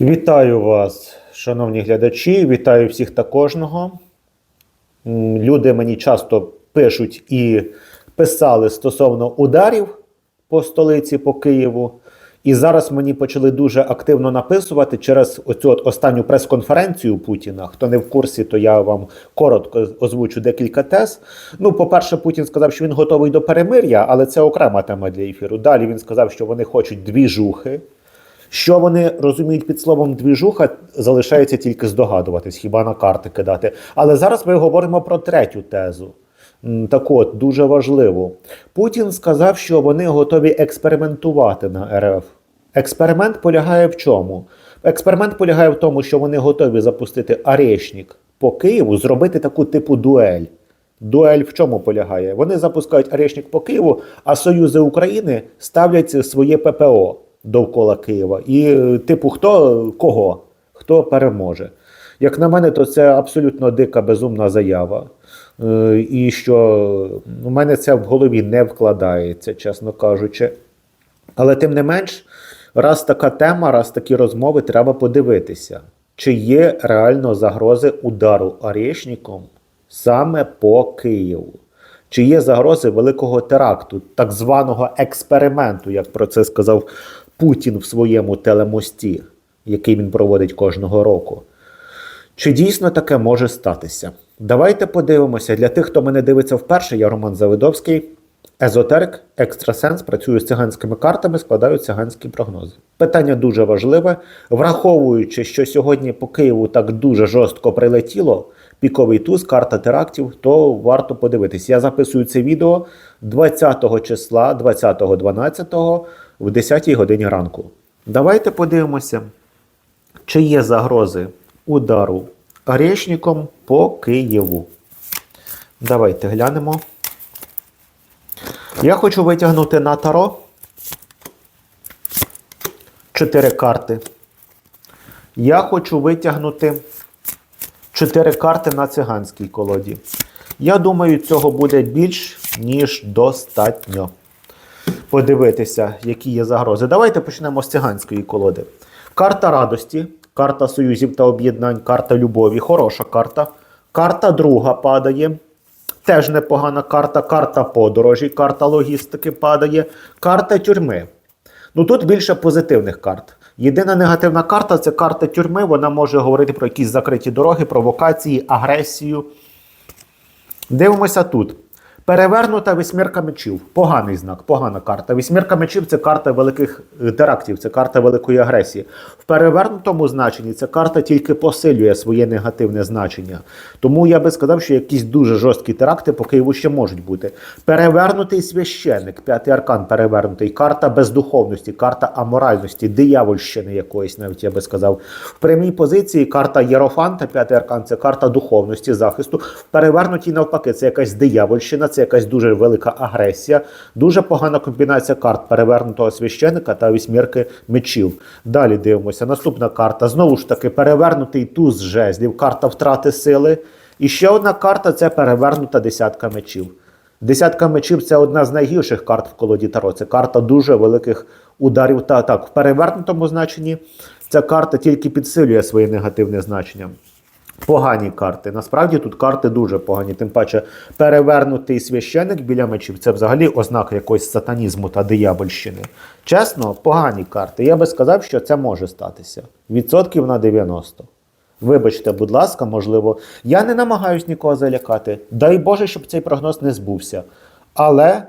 Вітаю вас, шановні глядачі, вітаю всіх та кожного. Люди мені часто пишуть і писали стосовно ударів по столиці, по Києву. І зараз мені почали дуже активно написувати через оцю от останню прес-конференцію Путіна. Хто не в курсі, то я вам коротко озвучу декілька тез. Ну, по-перше, Путін сказав, що він готовий до перемир'я, але це окрема тема для ефіру. Далі він сказав, що вони хочуть дві жухи. Що вони розуміють під словом двіжуха, залишається тільки здогадуватись, хіба на карти кидати. Але зараз ми говоримо про третю тезу. Так от, дуже важливо. Путін сказав, що вони готові експериментувати на РФ. Експеримент полягає в чому? Експеримент полягає в тому, що вони готові запустити арешник по Києву, зробити таку типу дуель. Дуель в чому полягає? Вони запускають арешник по Києву, а Союзи України ставлять своє ППО довкола Києва. І, е, типу, хто кого? Хто переможе? Як на мене, то це абсолютно дика безумна заява. Е, І що у мене це в голові не вкладається, чесно кажучи. Але тим не менш, раз така тема, раз такі розмови, треба подивитися, чи є реально загрози удару Орешником саме по Києву. Чи є загрози великого теракту, так званого експерименту, як про це сказав Путін в своєму телемості, який він проводить кожного року. Чи дійсно таке може статися? Давайте подивимося. Для тих, хто мене дивиться вперше, я Роман Завидовський, езотерик, екстрасенс, працюю з циганськими картами, складаю циганські прогнози. Питання дуже важливе. Враховуючи, що сьогодні по Києву так дуже жорстко прилетіло, піковий туз, карта терактів, то варто подивитись. Я записую це відео 20 числа, 20.12 в 10 годині ранку. Давайте подивимося, чи є загрози удару орешником по Києву. Давайте глянемо. Я хочу витягнути на таро чотири карти. Я хочу витягнути чотири карти на циганській колоді. Я думаю, цього буде більш ніж достатньо. Подивитися, які є загрози. Давайте почнемо з циганської колоди. Карта радості, карта союзів та об'єднань, карта любові. Хороша карта. Карта друга падає. Теж непогана карта. Карта подорожі, карта логістики падає. Карта тюрми. Ну тут більше позитивних карт. Єдина негативна карта це карта тюрми. Вона може говорити про якісь закриті дороги, провокації, агресію. Дивимося тут. Перевернута вісьмірка мечів. Поганий знак, погана карта. Вісьмірка мечів це карта великих е, терактів, це карта великої агресії. В перевернутому значенні ця карта тільки посилює своє негативне значення. Тому я би сказав, що якісь дуже жорсткі теракти по Києву ще можуть бути. Перевернутий священник, п'ятий аркан перевернутий, карта бездуховності, карта аморальності, диявольщини якоїсь, навіть я би сказав. В прямій позиції карта Єрофанта, п'ятий аркан це карта духовності, захисту. В перевернутій навпаки, це якась диявольщина, це якась дуже велика агресія. Дуже погана комбінація карт перевернутого священика та вісьмірки мечів. Далі дивимося. Наступна карта. Знову ж таки, перевернутий туз жезлів, карта втрати сили. І ще одна карта це перевернута десятка мечів. Десятка мечів це одна з найгірших карт в колоді Таро. Це карта дуже великих ударів та атак. В перевернутому значенні ця карта тільки підсилює своє негативне значення. Погані карти. Насправді тут карти дуже погані. Тим паче, перевернутий священик біля мечів це взагалі ознака якогось сатанізму та диявольщини. Чесно, погані карти. Я би сказав, що це може статися. Відсотків на 90. Вибачте, будь ласка, можливо, я не намагаюсь нікого залякати. Дай Боже, щоб цей прогноз не збувся. Але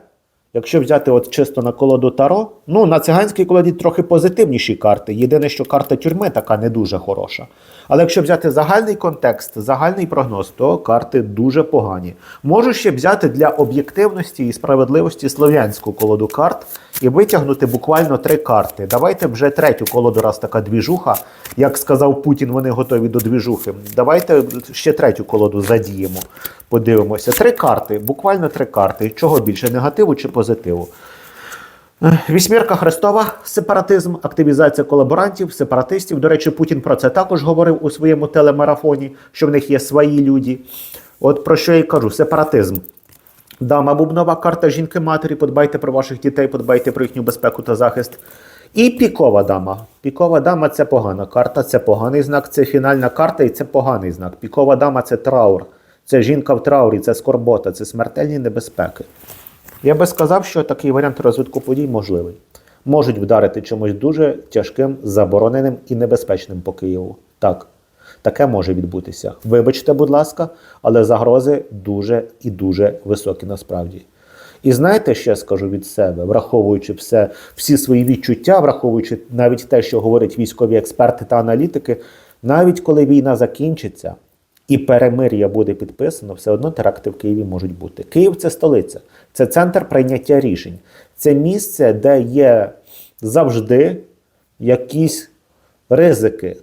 якщо взяти от чисто на колоду Таро, ну на циганській колоді трохи позитивніші карти. Єдине, що карта тюрми така не дуже хороша. Але якщо взяти загальний контекст, загальний прогноз, то карти дуже погані. Можу ще взяти для об'єктивності і справедливості слов'янську колоду карт і витягнути буквально три карти. Давайте вже третю колоду, раз така двіжуха. Як сказав Путін, вони готові до двіжухи. Давайте ще третю колоду задіємо. Подивимося. Три карти, буквально три карти. Чого більше негативу чи позитиву? Е, Вісьмірка Христова, сепаратизм, активізація колаборантів, сепаратистів. До речі, Путін про це також говорив у своєму телемарафоні, що в них є свої люди. От про що я й кажу: сепаратизм. Дама бубнова карта жінки-матері. Подбайте про ваших дітей, подбайте про їхню безпеку та захист. І пікова дама. Пікова дама це погана карта, це поганий знак, це фінальна карта і це поганий знак. Пікова дама це траур. Це жінка в траурі, це скорбота, це смертельні небезпеки. Я би сказав, що такий варіант розвитку подій можливий. Можуть вдарити чимось дуже тяжким, забороненим і небезпечним по Києву. Так, таке може відбутися. Вибачте, будь ласка, але загрози дуже і дуже високі насправді. І знаєте, я скажу від себе, враховуючи все, всі свої відчуття, враховуючи навіть те, що говорять військові експерти та аналітики, навіть коли війна закінчиться і перемир'я буде підписано, все одно теракти в Києві можуть бути. Київ це столиця, це центр прийняття рішень, це місце, де є завжди якісь ризики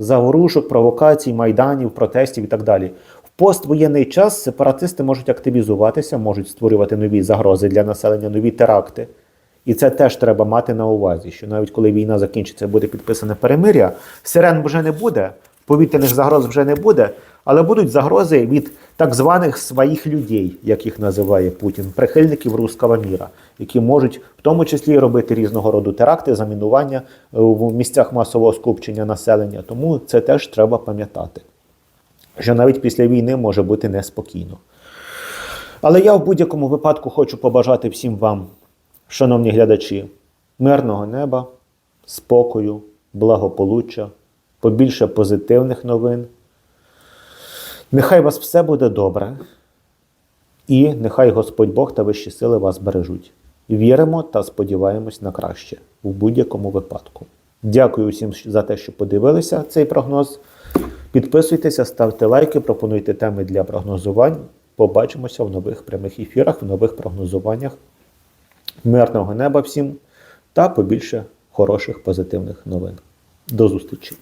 заворушок, провокацій, майданів, протестів і так далі. В поствоєнний час сепаратисти можуть активізуватися, можуть створювати нові загрози для населення, нові теракти. І це теж треба мати на увазі, що навіть коли війна закінчиться, буде підписане перемиря, сирен вже не буде, повітряних загроз вже не буде, але будуть загрози від так званих своїх людей, як їх називає Путін, прихильників руского міра, які можуть в тому числі робити різного роду теракти, замінування е, в місцях масового скупчення населення. Тому це теж треба пам'ятати, що навіть після війни може бути неспокійно. Але я в будь-якому випадку хочу побажати всім вам, шановні глядачі, мирного неба, спокою, благополуччя, побільше позитивних новин. Нехай вас все буде добре, і нехай Господь Бог та вищі сили вас бережуть. Віримо та сподіваємось на краще в будь-якому випадку. Дякую всім за те, що подивилися цей прогноз. Підписуйтеся, ставте лайки, пропонуйте теми для прогнозувань. Побачимося в нових прямих ефірах, в нових прогнозуваннях. Мирного неба всім та побільше хороших позитивних новин. До зустрічі!